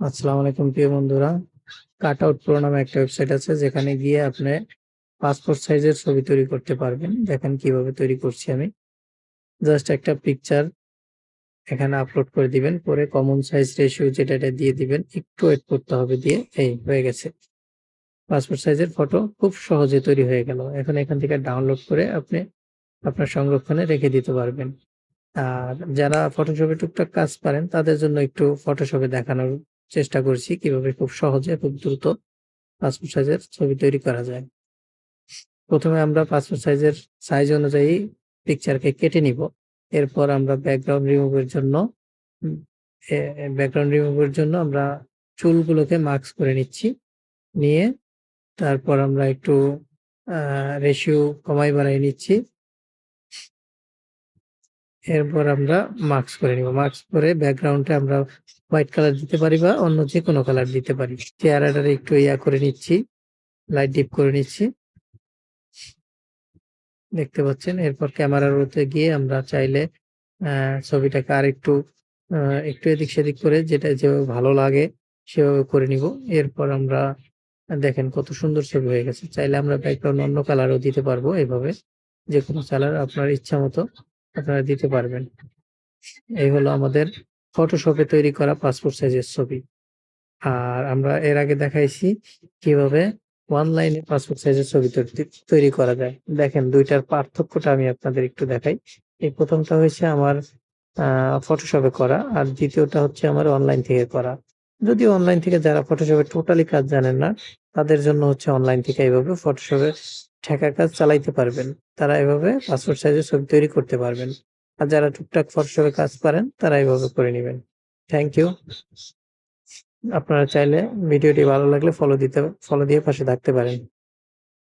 আসসালামু আলাইকুম, প্রিয় বন্ধুরা। কাট আউট প্রো নামে একটা ওয়েবসাইট আছে, যেখানে গিয়ে আপনি পাসপোর্ট সাইজের ছবি তৈরি করতে পারবেন। দেখেন কীভাবে তৈরি করছি আমি। জাস্ট একটা পিকচার এখানে আপলোড করে দিবেন পরে কমন সাইজ রেশিও যেটা এটা দিয়ে দিবেন, একটু ওয়েট করতে হবে দিয়ে, এই হয়ে গেছে। পাসপোর্ট সাইজের ফটো খুব সহজে তৈরি হয়ে গেল। এখন এখান থেকে ডাউনলোড করে আপনি আপনার সংরক্ষণে রেখে দিতে পারবেন। আর যারা ফটোশপে টুকটাক কাজ পারেন, তাদের জন্য একটু ফটোশপে দেখানোর চেষ্টা করছি কীভাবে খুব সহজে খুব দ্রুত পাসপোর্ট সাইজের ছবি তৈরি করা যায়। প্রথমে আমরা পাসপোর্ট সাইজের সাইজ অনুযায়ী পিকচারকে কেটে নিব। এরপর আমরা ব্যাকগ্রাউন্ড রিমুভের জন্য ব্যাকগ্রাউন্ড রিমুভের জন্য আমরা চুলগুলোকে মাস্ক করে নিচ্ছি। নিয়ে তারপর আমরা একটু রেশিও কমাই বাড়াই নিচ্ছি। এরপর আমরা মার্কস করে নিব। মার্কস করে ব্যাকগ্রাউন্ডে আমরা হোয়াইট কালার দিতে পারি বা অন্য যে কোনো কালার দিতে পারি। চেহারাটারে একটু ইয়া করে নিচ্ছি লাইট ডিপ করে নিচ্ছি। দেখতে পাচ্ছেন? এরপর ক্যামেরার ওতে গিয়ে আমরা চাইলে ছবিটাকে আর একটু একটু এদিক সেদিক করে যেটা যেভাবে ভালো লাগে সেভাবে করে নিব। এরপর আমরা দেখেন কত সুন্দর ছবি হয়ে গেছে। চাইলে আমরা ব্যাকগ্রাউন্ড অন্য কালারও দিতে পারব এভাবে। যে কোনো কালার আপনার ইচ্ছা মতো। আপনারা দিতে পারবেন। এই হলো আমাদের ফটোশপে তৈরি করা পাসপোর্ট সাইজের ছবি। আর আমরা এর আগে দেখাইছি কীভাবে অনলাইনে পাসপোর্ট সাইজের ছবি তৈরি করা যায়। দেখেন দুইটার পার্থক্যটা আমি আপনাদের একটু দেখাই। এই প্রথমটা হয়েছে আমার ফটোশপে করা আর দ্বিতীয়টা হচ্ছে আমার অনলাইন থেকে করা। যদিও অনলাইন থেকে যারা ফটোশপে টোটালি কাজ জানেন না, তাদের জন্য হচ্ছে অনলাইন থেকে এইভাবে ফটোশপে ঠেকা কাজ চালাইতে পারবেন। তারা এভাবে পাসপোর্ট সাইজের ছবি তৈরি করতে পারবেন। আর যারা টুকটাক ফটোশপে কাজ পারেন তারা এইভাবে করে নেবেন। থ্যাংক ইউ আপনারা চাইলে ভিডিওটি ভালো লাগলে ফলো দিতে ফলো দিয়ে পাশে থাকতে পারেন।